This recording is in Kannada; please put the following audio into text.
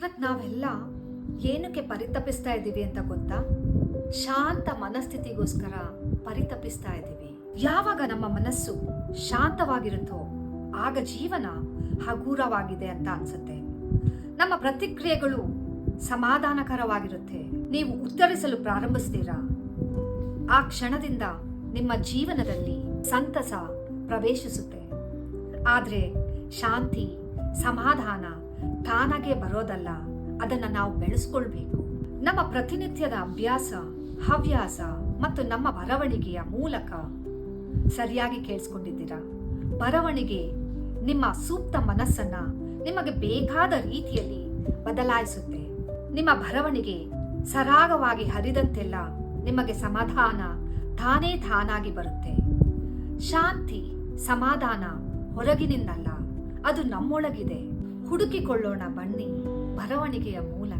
ಇವತ್ ನಾವೆಲ್ಲ ಏನಕ್ಕೆ ಪರಿತಪಿಸ್ತಾ ಇದ್ದೀವಿ ಅಂತ ಗೊತ್ತಾ? ಶಾಂತ ಮನಸ್ಥಿತಿಗೋಸ್ಕರ ಪರಿತಪಿಸ್ತಾ ಇದ್ದೀವಿ. ಯಾವಾಗ ನಮ್ಮ ಮನಸ್ಸು ಶಾಂತವಾಗಿರುತ್ತೋ ಆಗ ಜೀವನ ಹಗುರವಾಗಿದೆ ಅಂತ ಅನ್ಸುತ್ತೆ. ನಮ್ಮ ಪ್ರತಿಕ್ರಿಯೆಗಳು ಸಮಾಧಾನಕರವಾಗಿರುತ್ತೆ. ನೀವು ಉತ್ತರಿಸಲು ಪ್ರಾರಂಭಿಸ್ತೀರಾ? ಆ ಕ್ಷಣದಿಂದ ನಿಮ್ಮ ಜೀವನದಲ್ಲಿ ಸಂತಸ ಪ್ರವೇಶಿಸುತ್ತೆ. ಆದರೆ ಶಾಂತಿ, ಸಮಾಧಾನ ತಾನಾಗೆ ಬರೋದಲ್ಲ, ಅದನ್ನ ನಾವು ಬೆಳೆಸ್ಕೊಳ್ಬೇಕು. ನಮ್ಮ ಪ್ರತಿನಿತ್ಯದ ಅಭ್ಯಾಸ, ಹವ್ಯಾಸ ಮತ್ತು ನಮ್ಮ ಬರವಣಿಗೆಯ ಮೂಲಕ. ಸರಿಯಾಗಿ ಕೇಳಿಸ್ಕೊಂಡಿದ್ದೀರಾ? ಬರವಣಿಗೆ ನಿಮ್ಮ ಸೂಕ್ತ ಮನಸ್ಸನ್ನ ನಿಮಗೆ ಬೇಕಾದ ರೀತಿಯಲ್ಲಿ ಬದಲಾಯಿಸುತ್ತೆ. ನಿಮ್ಮ ಬರವಣಿಗೆ ಸರಾಗವಾಗಿ ಹರಿದಂತೆಲ್ಲ ನಿಮಗೆ ಸಮಾಧಾನ ತಾನೇ ತಾನಾಗಿ ಬರುತ್ತೆ. ಶಾಂತಿ, ಸಮಾಧಾನ ಹೊರಗಿನಿಂದಲ್ಲ, ಅದು ನಮ್ಮೊಳಗಿದೆ. ಹುಡುಕಿಕೊಳ್ಳೋಣ ಬನ್ನಿ. ಬರವಣಿಗೆಯ ಮೂಲಕ